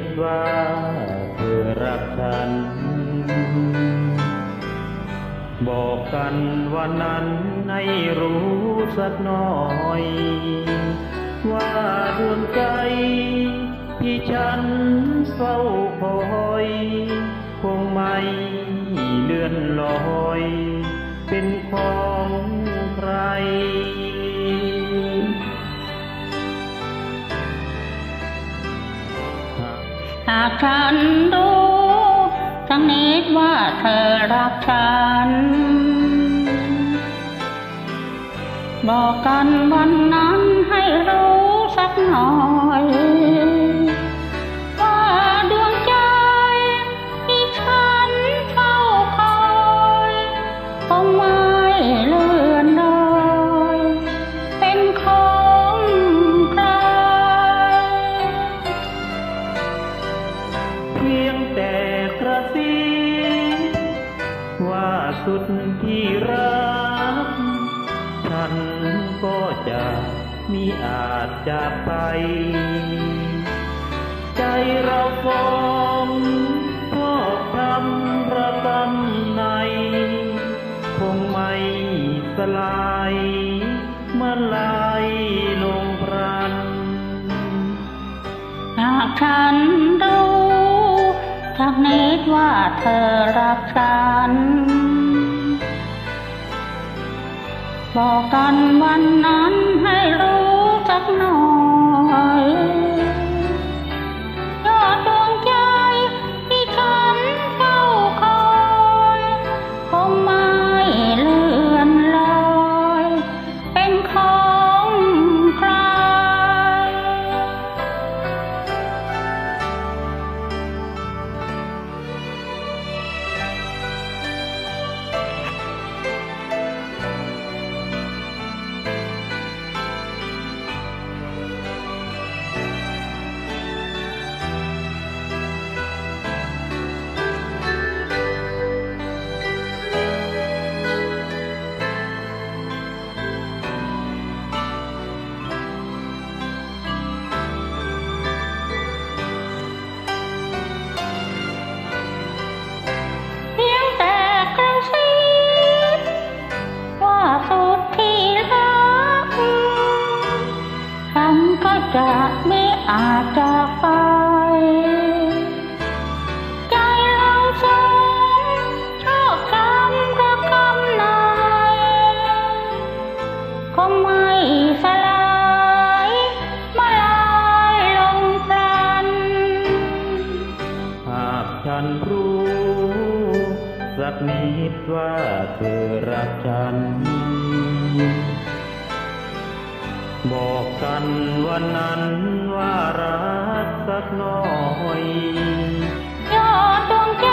ดว่าเธอรักฉัน บอกกันวันนั้นให้รู้สักหน่อย ว่าดวงใจที่ฉันเฝ้าคอย คงไม่เลื่อนลอย เป็นของใครากฉันรู้ทั้งนิดว่าเธอรักฉัน บอกกันวันนั้นให้รู้สักหน่อย จะมีอาจจากไป ใจเราฟองชอทำระกำใน คงไม่สลายเมื่อไหลลงพรัน หากฉันรู้ทักนิดว่าเธอรักฉัน บอกกันวันนั้นให้รู้สักหน่อยย อาจจากไป ใจเราสองชอบจำระกำในคงไม่สลายมื่อลายลงพลัน หากฉันรู้ สักนิดว่าเธอรักฉัน บอกกันวันนั้นว่ารักสักหน่อยยอดดวงใจ